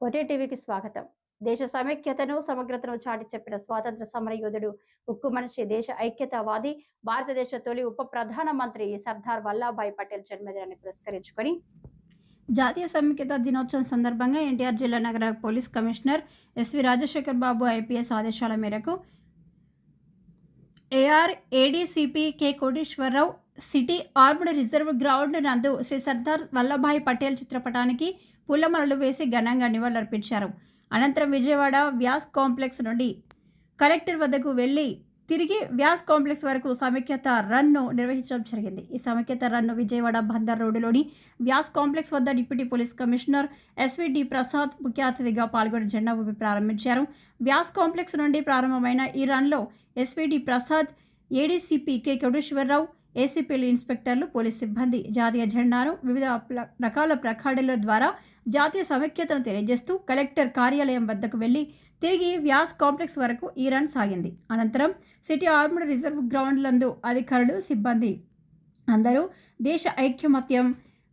ఒటే టీవీకి స్వాగతం. దేశ సమైక్యతను సమగ్రతను చాటి చెప్పిన స్వాతంత్ర సమర యోధుడు ఉక్కు మనిషి దేశ ఐక్యతావాది భారతదేశ తొలి ఉప ప్రధాన మంత్రి సర్దార్ వల్లాభాయ్ పటేల్ జన్మదినాన్ని పురస్కరించుకొని జాతీయ సమైక్యత దినోత్సవం సందర్భంగా ఎన్టీఆర్ జిల్లా నగర police commissioner SV Rajasekhar Babu IPS ఆదేశాల మేరకు AR ADCP K Koteswararao city armed reserve ground నందు శ్రీ సర్దార్ వల్లభాయ్ పటేల్ చిత్రపటానికి పూలమలలు వేసి ఘనంగా నివాళులర్పించారు. అనంతరం విజయవాడ వ్యాస్ కాంప్లెక్స్ నుండి కలెక్టర్ వద్దకు వెళ్ళి తిరిగి వ్యాస్ కాంప్లెక్స్ వరకు సమైక్యత రన్ను నిర్వహించడం జరిగింది. ఈ సమైక్యత రన్ను విజయవాడ బందర్ రోడ్డులోని వ్యాస్ కాంప్లెక్స్ వద్ద deputy police commissioner SVD Prasad ముఖ్య అతిథిగా పాల్గొని జెండా ఊపి ప్రారంభించారు. వ్యాస్ కాంప్లెక్స్ నుండి ప్రారంభమైన ఈ రన్లో SVD Prasad ADCP K. Koteswararao ఏసీపీలు ఇన్స్పెక్టర్లు పోలీస్ సిబ్బంది జాతీయ జెండాను వివిధ రకాల ప్రకాడల ద్వారా జాతీయ సమైక్యతను తెలియజేస్తూ కలెక్టర్ కార్యాలయం వద్దకు వెళ్ళి తిరిగి వ్యాస్ కాంప్లెక్స్ వరకు ఈ రన్ సాగింది. అనంతరం సిటీ ఆర్మడ్ రిజర్వ్ గ్రౌండ్లందు అధికారులు సిబ్బంది అందరూ దేశ ఐక్యమత్యం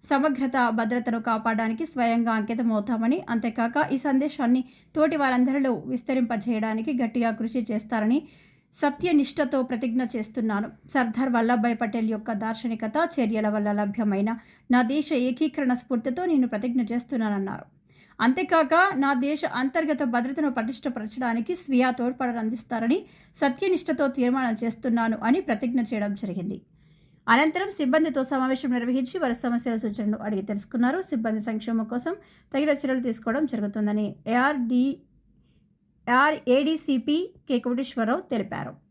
సమగ్రత భద్రతను కాపాడడానికి స్వయంగా అంకితమవుతామని అంతేకాక ఈ సందేశాన్ని తోటి వారందరిలో విస్తరింపజేయడానికి గట్టిగా కృషి చేస్తారని సత్యనిష్టతో ప్రతిజ్ఞ చేస్తున్నాను. సర్దార్ వల్లభాయ్ పటేల్ యొక్క దార్శనికత చర్యల వల్ల లభ్యమైన నా దేశ ఏకీకరణ స్ఫూర్తితో నేను ప్రతిజ్ఞ చేస్తున్నానన్నారు. అంతేకాక నా దేశ అంతర్గత భద్రతను పటిష్టపరచడానికి స్వీయ తోడ్పాటును అందిస్తారని సత్యనిష్టతో తీర్మానం చేస్తున్నాను అని ప్రతిజ్ఞ చేయడం జరిగింది. అనంతరం సిబ్బందితో సమావేశం నిర్వహించి వారి సమస్యల సూచనలు అడిగి తెలుసుకున్నారు. సిబ్బంది సంక్షేమం కోసం తగిన చర్యలు తీసుకోవడం జరుగుతుందని ఏఆర్డి ఏఆర్ఏడీసీపీ కె కోటేశ్వరరావు తెలిపారు.